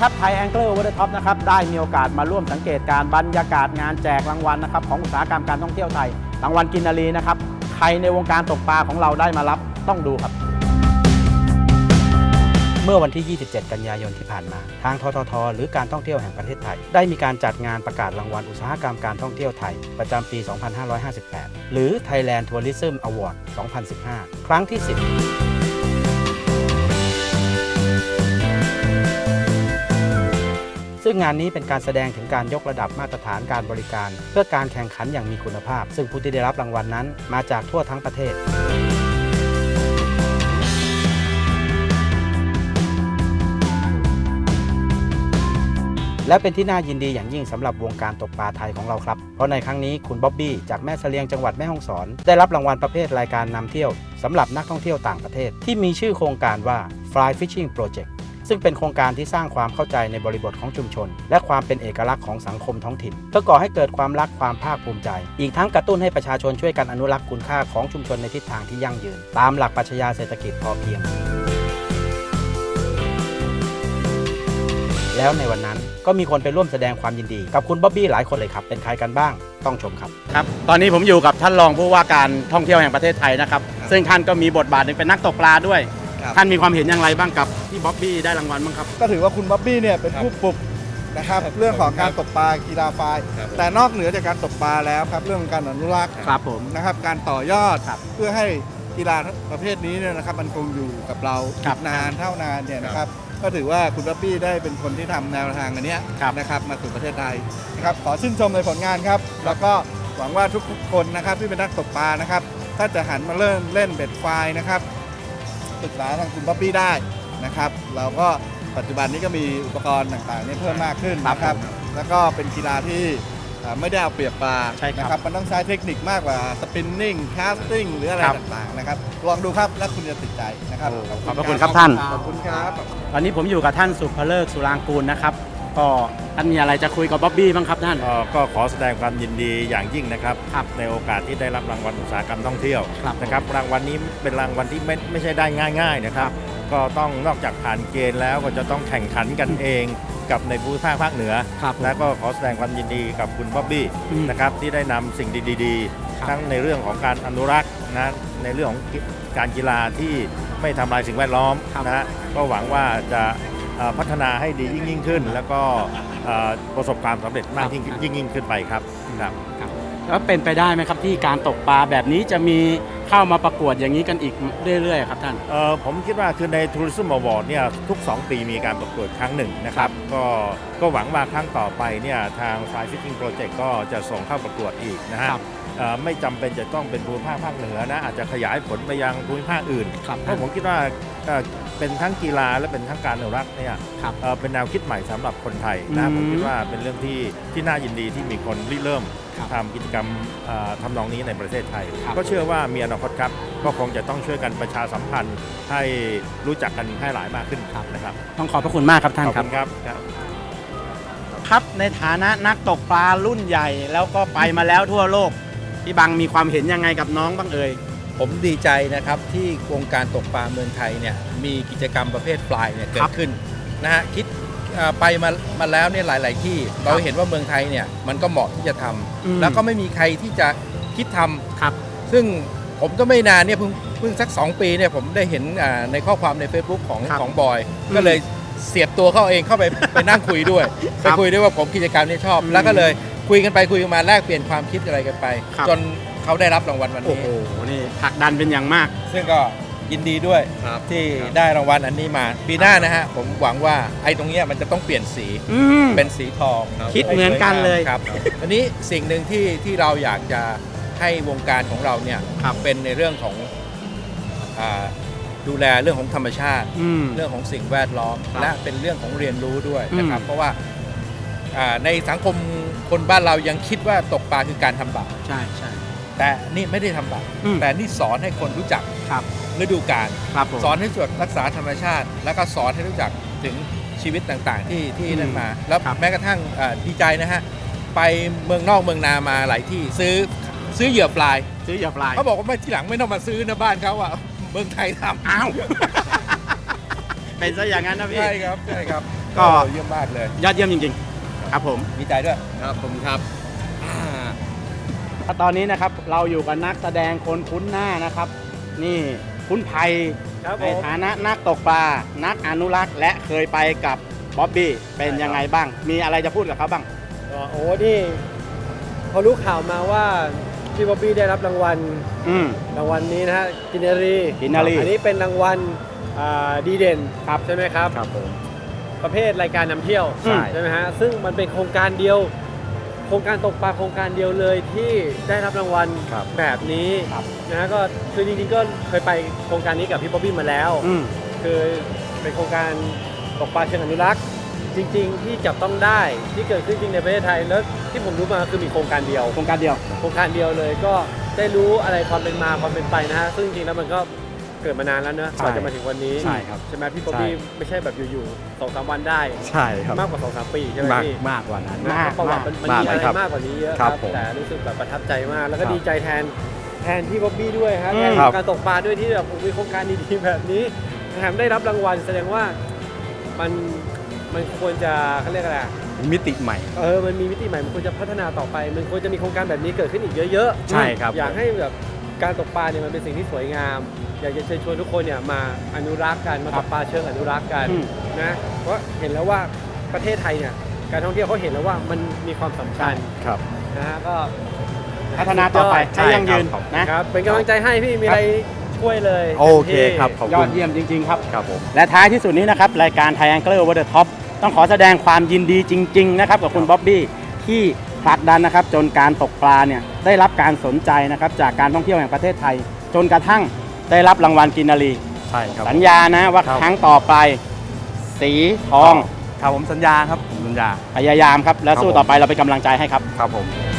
นะครับไทยแองเกิลโอเวอร์ท็อปนะครับได้มีโอกาสมาร่วมสังเกตการบรรยากาศงานแจกรางวัลนะครับของอุตสาหกรรมการท่องเที่ยวไทยรางวัลกินนารีนะครับใครในวงการตกปลาของเราได้มารับต้องดูครับ เมื่อวันที่ 27 กันยายนที่ผ่านมา ทางททท หรือการท่องเที่ยวแห่งประเทศไทย ได้มีการจัดงานประกาศรางวัลอุตสาหกรรมการท่องเที่ยวไทย ประจำปี 2558 หรือ Thailand Tourism Award 2015 ครั้งที่ 10 ซึ่งงานนี้เป็นการแสดงถึงการยกระดับมาตรฐานการบริการ เพื่อการแข่งขันอย่างมีคุณภาพ ซึ่งผู้ที่ได้รับรางวัลนั้น มาจากทั่วทั้งประเทศและเป็นที่น่ายินดีอย่างยิ่งสำหรับวงการตกปลาไทยของเราครับ เพราะในครั้งนี้คุณบ๊อบบี้จากแม่เสลียงจังหวัดแม่ฮ่องสอน ได้รับรางวัลประเภทรายการนำเที่ยวสำหรับนักท่องเที่ยวต่างประเทศ ที่มีชื่อโครงการว่า Fly Fishing Project ซึ่งเป็นโครงการที่สร้างความเข้าใจในบริบทของชุมชน และความเป็นเอกลักษณ์ของสังคมท้องถิ่น เพื่อก่อให้เกิดความรักความภาคภูมิใจ อีกทั้งกระตุ้นให้ประชาชนช่วยกันอนุรักษ์คุณค่าของชุมชนในทิศทางที่ยั่งยืน ตามหลักปรัชญาเศรษฐกิจพอเพียงแล้วในวันนั้นก็มีคนไปร่วมแสดงความยินดีกับคุณบ๊อบบี้หลายคนเลยครับ เป็นใครกันบ้างต้องชมครับครับ ตอนนี้ผมอยู่กับท่านรองผู้ว่าการท่องเที่ยวแห่งประเทศไทยนะครับ ซึ่งท่านก็มีบทบาทหนึ่งเป็นนักตกปลาด้วย ครับ ท่านมีความเห็นอย่างไรบ้างกับที่บ๊อบบี้ได้รางวัลบ้างครับ ก็ถือว่าคุณบ๊อบบี้เนี่ยเป็นผู้ปลุกนะครับเรื่องของการตกปลากีฬาไฟแต่นอกเหนือจากการตกปลาแล้วครับเรื่องของการอนุรักษ์ครับผม นะครับการต่อยอดครับเพื่อให้กีฬาประเภทนี้เนี่ยนะครับมันคงอยู่กับเราครับนานเท่านานเนี่ยนะครับก็ถือว่าคุณบ๊อบบี้ได้เป็นคนที่ทำแนวทางอันเนี้ยครับ นะครับมาสู่ประเทศไทยนะครับขอชื่นชมในผลงานครับแล้วก็หวังว่าทุกๆคนนะครับที่เป็นนักตกปลานะครับถ้าจะหันมาเริ่มเล่นเบ็ดไฟนะครับ ปรึกษาทางคุณบ๊อบบี้ได้นะครับ เราก็ปัจจุบันนี้ก็มีอุปกรณ์ต่างๆเนี่ยเพิ่มมากขึ้นนะครับ แล้วก็เป็นกีฬาที่อ่าไม่ได้เอาเปรียบปลาใช่ครับ นะครับ มันต้องใช้เทคนิคมากกว่าสปินนิ่งแคสติ้งหรืออะไรครับ ต่างๆนะครับ ลองดูครับแล้วคุณจะติดใจนะครับโอ้ขอบพระคุณครับท่าน ขอบคุณครับ ตอนนี้ผมอยู่กับท่านสุภเลิกสุรางกูลนะครับ ก็ท่านมีอะไรจะคุยกับบ๊อบบี้บ้างครับท่านเอ่อก็ขอแสดงความยินดีอย่างยิ่งนะครับ ครับในโอกาสที่ได้รับรางวัลอุตสาหกรรมท่องเที่ยวครับนะครับรางวัลนี้เป็นรางวัลที่ไม่ไม่ใช่ได้ง่าย ๆนะครับ ก็ต้องนอกจากผ่านเกณฑ์แล้วก็จะต้องแข่งขันกันเองกับในภูมิภาคภาคเหนือ ครับและก็ขอแสดงความยินดีกับคุณบ๊อบบี้อืมนะครับที่ได้นำสิ่งดีครับ ๆ ทั้งในเรื่องของการอนุรักษ์นะในเรื่องของการกีฬาที่ไม่ทำลายสิ่งแวดล้อมนะฮะก็หวังว่าจะเอ่อ พัฒนาให้ดียิ่งยิ่งขึ้น แล้วก็เอ่อประสบความสำเร็จมากยิ่งยิ่งยิ่งขึ้นไปครับครับครับ แล้วเป็นไปได้ไหมครับที่การตกปลาแบบนี้จะมีเข้ามาประกวดอย่างนี้กันอีกเรื่อยๆครับท่าน เอ่อผมคิดว่าคือใน Tourism Award เนี่ยทุก 2 ปีมีการประกวดครั้งหนึ่งนะครับ ก็ก็หวังว่าครั้งต่อไปเนี่ยทาง Fly Fishing Project ก็จะส่งเข้าประกวดอีกนะฮะครับเอ่อไม่จำเป็นจะต้องเป็นภูมิภาคภาคเหนือนะ อาจจะขยายผลไปยังภูมิภาคอื่น ครับเพราะผมคิดว่าเอ่อเป็นทั้งกีฬาและเป็นทั้งการอนุรักษ์เนี่ยครับเอ่อเป็นแนวคิดใหม่สำหรับคนไทยนะอืม ผมคิดว่าเป็นเรื่องที่ที่น่ายินดีที่มีคนริเริ่มครับ ทำกิจกรรมเอ่อทำนองนี้ในประเทศไทยครับก็เชื่อว่ามีอนาคตครับก็คงจะต้องช่วยกันประชาสัมพันธ์ให้รู้จักกันให้หลายมากขึ้นนะครับ ต้องขอบพระคุณมากครับท่านขอบครับคุณครับครับครับในฐานะนักตกปลารุ่นใหญ่ แล้วก็ไปมาแล้วทั่วโลกพี่บังมีความเห็นยังไงกับน้องบ้างเอ่ยผมดีใจนะครับที่วงการตกปลาเมืองไทยเนี่ยมีกิจกรรมประเภทปลายเนี่ยเกิครัดบขึ้นนะฮะคิดเอ่อ ไปมามาแล้วเนี่ยหลาย ๆ ที่เราเห็นว่าเมืองไทยเนี่ยมันก็เหมาะที่จะทำอืมแล้วก็ไม่มีใครที่จะคิดทำครับ ซึ่งผมก็ไม่นานเนี่ยเพิ่งเพิ่งสัก 2 ปีเนี่ยผมได้เห็นอ่าในข้อความใน Facebook ของครับของบอยอืมก็เลยเสียบตัวเข้าเองเข้าไปไปนั่งคุยด้วยครัไปบคุยด้วยว่าผมกิจกรรมนี้ชอบอืมแล้วก็เลยคุยกันไปคุยกันมาแลกเปลี่ยนความคิดอะไรกันไปครับจนเขาได้รับรางวัลวันโอ้นี้โหนี่ผลักดันเป็นอย่างมาก ซึ่งก็ ยินดีด้วยที่ได้รางวัลอันนี้มา ปีหน้านะฮะ ผมหวังว่าไอ้ตรงเนี้ยมันจะต้องเปลี่ยนสีอืม เป็นสีทองคิดเหมือนกันเลย ครับอันนี้สิ่งหนึ่งที่ที่เราอยากจะให้วงการของเราเนี่ยครับเป็นในเรื่องของอ่าดูแลเรื่องของธรรมชาติ อืม เรื่องของสิ่งแวดล้อม ครับและเป็นเรื่องของเรียนรู้ด้วยนะครับ อืม เพราะว่าอ่าในสังคมคนบ้านเรายังคิดว่าตกปลาคือการทำบาป ใช่ใช่ แต่นี่ไม่ได้ทำบาปอืม แต่นี่สอนให้คนรู้จักครับฤดูกาลครับผม สอนให้จดรักษาธรรมชาติ แล้วก็สอนให้รู้จักถึงชีวิตต่างๆ ที่ที่อืมนั่นมา แล้วครับ แม้กระทั่งเอ่อดีใจนะฮะไปเมืองนอกเมืองนามาหลายที่ซื้อซื้อเหยื่อปลาย ซื้ออย่าปลาย เขาบอกว่าไม่ที่หลังไม่ต้องมาซื้อนะบ้านเขาอะเมืองไทยทำอ้าว เป็นซะอย่างนั้นนะพี่ ใช่ครับใช่ครับก็เยี่ยมมากเลย ยอดเยี่ยมจริงๆ ครับผม ดีใจด้วย ครับผมครับ ตอนนี้นะครับเราอยู่กับนักแสดงคนคุ้นหน้านะครับ นี่คุณภัยครับในผม ฐานะนักตกปลานักอนุรักษ์ และเคยไปกับบ๊อบบี้เป็นยังไงบ้าง มีอะไรจะพูดกับเขาบ้าง ก็โอ้นี่พอรู้ข่าวมาว่าพี่บ๊อบบี้ได้รับรางวัลอืม รางวัลนี้นะฮะกินนารีกินนารีอันนี้เป็นรางวัลอ่าดีเด่นครับใช่ไหมครับ ครับผม ประเภทรายการนำเที่ยวใช่ ใช่ไหมฮะซึ่งมันเป็นโครงการเดียว โครงการตกปลาโครงการเดียวเลยที่ได้รับรางวัลครับแบบนี้ครับนะฮะก็คือจริงๆก็เคยไปโครงการนี้กับพี่บ๊อบบี้มาแล้ว อืม คือเป็นโครงการตกปลาเชิงอนุรักษ์ จริง ๆ ที่จับต้องได้ที่เกิดขึ้นจริงในประเทศไทยแล้วที่ผมรู้มาคือมีโครงการเดียว โครงการเดียว โครงการเดียวเลยก็ได้รู้อะไรความเป็นมาความเป็นไปนะฮะซึ่งจริงๆแล้วมันก็ เกิดมานานแล้วเนอะใช่ก่อนจะมาถึงวันนี้ใช่ครับใช่ไหมพี่ป๊อบบี้ใช่ไม่ใช่แบบอยู่ๆสองสามวันได้ ใช่ครับมากกว่าสองสามปีใช่ไหมมากพี่มากกว่านั้นนะมากประวัมาติกมันมันมากมีเลอะยไรครับมากกว่านี้เยอะครับครับผมแต่รู้สึกแบบประทับใจมากแล้วก็ครับดีใจแทนแทนพี่บ๊อบบี้ด้วยครับอืมแทนครับการตกปลาด้วยที่แบบมีโครงการดีๆแบบนี้แถมได้รับรางวัลแสดงว่ามันมันควรจะเขาเรียกอะไรอะมิติใหม่ เออ มันมีมิติใหม่ มันควรจะพัฒนาต่อไป มันควรจะมีโครงการแบบนี้เกิดขึ้นอีกเยอะๆ ใช่ครับ อยากให้แบบ การตกปลาเนี่ยมันเป็นสิ่งที่สวยงาม อยากจะเชิญชวนทุกคนเนี่ยมาอนุรักษ์กันมาตกปลาเชิงอนุรักษ์กันอืม นะเพราะเห็นแล้วว่าประเทศไทยเนี่ยการท่องเที่ยวเขาเห็นแล้วว่ามันมีความสำคัญครับ นะฮะก็พัฒนาต่อไปใช่ให้ยั่งยืนนะ ครับเป็นกำลังใจให้พี่มีอะไรช่วยเลยโอเคครับต็มที่ยอดเยี่ยมจริง ๆ ครับ ครับผม และท้ายที่สุดนี้นะครับ รายการ Triangle Over the Top ต้องขอแสดงความยินดีจริง ๆ นะครับ กับคุณบ๊อบบี้ที่ ผลักดันนะครับ จนการตกปลาเนี่ยได้รับการสนใจนะครับจากการท่องเที่ยวแห่งประเทศไทย จนกระทั่งได้รับรางวัลกินนารีใช่ครับสัญญานะว่าครับครั้งต่อไป สีทอง ครับผมสัญญาครับผมสัญญา พยายามครับ และสู้ครับผมต่อไปเราเป็นกำลังใจให้ครับ ครับผม